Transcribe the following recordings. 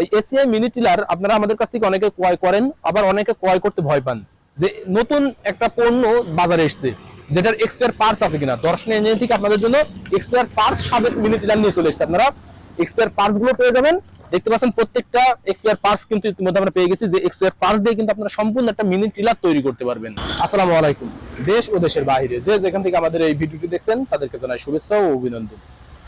এই ACI mini tiller আপনারা আমাদের কাছ থেকে অনেকে ক্রয় করেন, আবার অনেকে ক্রয় করতে ভয় পান। যে নতুন একটা পণ্য বাজারে এসেছে, যেটার এক্সপায়ার আছে কিনা। থেকে আপনাদের জন্য এক্সপায়ার সাবেক মিনি টিলার নিয়ে চলে এসেছে। আপনারা এক্সপায়ারগুলো পেয়ে যাবেন। দেখতে পাচ্ছেন প্রত্যেকটা এক্সপায়ার পার্টস কিন্তু ইতিমধ্যে আমরা পেয়ে গেছি। যে এক্সপায়ার পার্টস দিয়ে কিন্তু আপনারা সম্পূর্ণ একটা মিনি টিলার তৈরি করতে পারবেন। আসসালামু আলাইকুম। দেশ ও দেশের বাইরে যে যেখান থেকে আমাদের এই ভিডিওটি দেখছেন, তাদেরকে জানাই শুভেচ্ছা ও অভিনন্দন।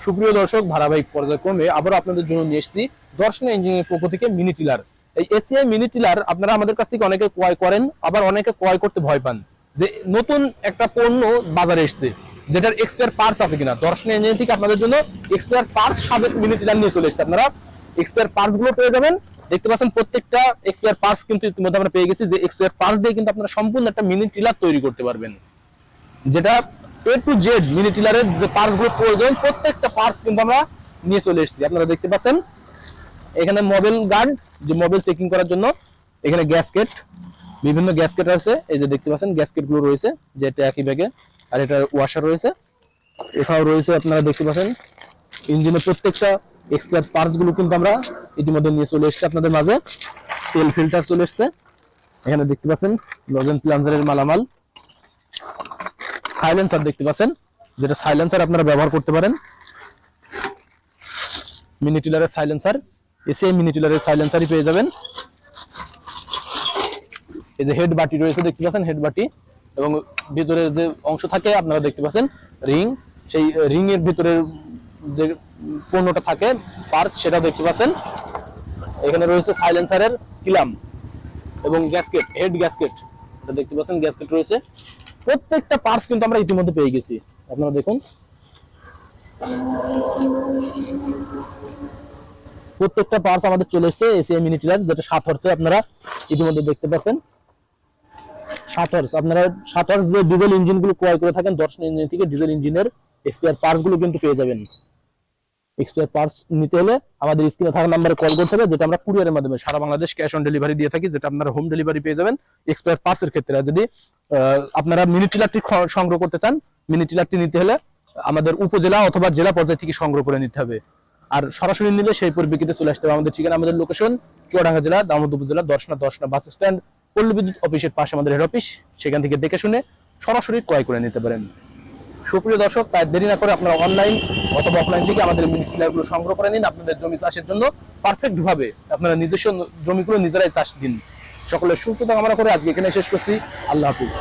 সুপ্রিয় দর্শক, ধারাবাহিক পর্যায়ক্রমে আবারও আপনাদের জন্য নিয়ে এসেছি দর্শন ইঞ্জিনিয়ার পক্ষ থেকে মিনি টিলার এই এসিআই মিনি টিলার আপনারা আমাদের কাছ থেকে অনেকে ক্রয় করেন, আবার অনেকে ক্রয় করতে ভয় পান যে নতুন একটা পণ্য বাজারে এসেছে, যেটার এক্সপায়ার পার্স আছে কিনা। দর্শন ইঞ্জিনিয়ার থেকে আপনাদের জন্য এক্সপায়ার পার্স সাবেক মিনি টিলার নিয়ে চলে এসেছে। আপনারা এক্সপায়ার পার্সগুলো পেয়ে যাবেন। দেখতে পাচ্ছেন প্রত্যেকটা এক্সপায়ার পার্স কিন্তু ইতিমধ্যে আমরা পেয়ে গেছি যে এক্সপায়ার পার্স দিয়ে কিন্তু আপনারা সম্পূর্ণ একটা মিনি টিলার তৈরি করতে পারবেন, যেটা এ টু জেড মিনি টিলারের যে পার্টসগুলো প্রয়োজন, প্রত্যেকটা পার্টস কিন্তু আমরা নিয়ে চলে এসেছি। আপনারা দেখতে পাচ্ছেন, এখানে মোবাইল গার্ড যে মোবাইল চেকিং করার জন্য, এখানে গ্যাসকেট বিভিন্ন গ্যাসকেট আছে এই যে দেখতে পাচ্ছেন গ্যাসকেটগুলো রয়েছে যেটা একই ব্যাগে আর এটা ওয়াশার রয়েছে। এছাড়াও রয়েছে, আপনারা দেখতে পাচ্ছেন ইঞ্জিনের প্রত্যেকটা এক্সপায়ার পার্টসগুলো কিন্তু আমরা ইতিমধ্যে নিয়ে চলে এসেছি আপনাদের মাঝে। তেল ফিল্টার চলে এসেছে। এখানে দেখতে পাচ্ছেন লজেন প্লাঞ্জারের মালামাল। সাইলেন্সার দেখতে পাচ্ছেন, যেটা সাইলেন্সার আপনারা ব্যবহার করতে পারেন। মিনি টিলারের সাইলেন্সার এসে মিনি টিলারের সাইলেন্সারই পেয়ে যাবেন। এই যে হেড বাটি রয়েছে, দেখতে পাচ্ছেন হেড বাটি, এবং ভিতরের যে অংশ থাকে, আপনারা দেখতে পাচ্ছেন রিং সেই রিং এর ভিতরের যে পণ্যটা থাকে পার্স সেটা দেখতে পাচ্ছেন। এখানে রয়েছে সাইলেন্সারের কিলাম এবং গ্যাসকেট হেড গ্যাসকেট এটা দেখতে পাচ্ছেন গ্যাসকেট রয়েছে। প্রত্যেকটা পার্টস কিন্তু আমরা ইতিমধ্যে পেয়ে গেছি। আপনারা দেখুন। প্রত্যেকটা পার্টস আমাদের চলে এসেছে এসিআই মিনি টিলার যেটা সাত আপনারা ইতিমধ্যে দেখতে পাচ্ছেন। আপনারা যে ডিজেল ইঞ্জিনগুলো ক্রয় করে থাকেন দর্শন ইঞ্জিন থেকে ডিজেল ইঞ্জিনের এক্সপায়ার পার্টসগুলো কিন্তু পেয়ে যাবেন। এক্সপায়ার পার্টস নিতে হলে আমাদের স্ক্রিনে থাকা নাম্বারে কল করতে হবে, যেটা আমরা কুরিয়ারের মাধ্যমে সারা বাংলাদেশ ক্যাশ অন ডেলিভারি দিয়ে থাকি, যেটা আপনারা হোম ডেলিভারি পেয়ে যাবেন এক্সপায়ার পার্টস এর ক্ষেত্রে। যদি আপনারা মিনি টিলারটি সংগ্রহ করতে চান মিনি টিলারটি নিতে হলে আমাদের উপজেলা অথবা জেলা পর্যায় থেকে সংগ্রহ করে নিতে হবে। আর সরাসরি নিলে সেই পরিপ্রেক্ষিতে চলে আসতে হবে। আমাদের ঠিকানা আমাদের লোকেশন চুয়াডাঙ্গা জেলা, দামোদর উপজেলা, দর্শনা দর্শনা বাস স্ট্যান্ড, পল্লী বিদ্যুৎ অফিসের পাশে আমাদের হেড অফিস সেখান থেকে দেখে শুনে সরাসরি ক্রয় করে নিতে পারেন। সুপ্রিয় দর্শক, তাই দেরি না করে আপনারা অনলাইন অথবা অফলাইন থেকে আমাদের মিনি গুলো সংগ্রহ করে নিন। আপনাদের জমি চাষের জন্য পারফেক্ট ভাবে আপনারা নিজস্ব জমিগুলো নিজেরাই চাষ দিন। সকলের সুস্থতা কামনা করে আজকে এখানে শেষ করছি। আল্লাহ হাফিজ।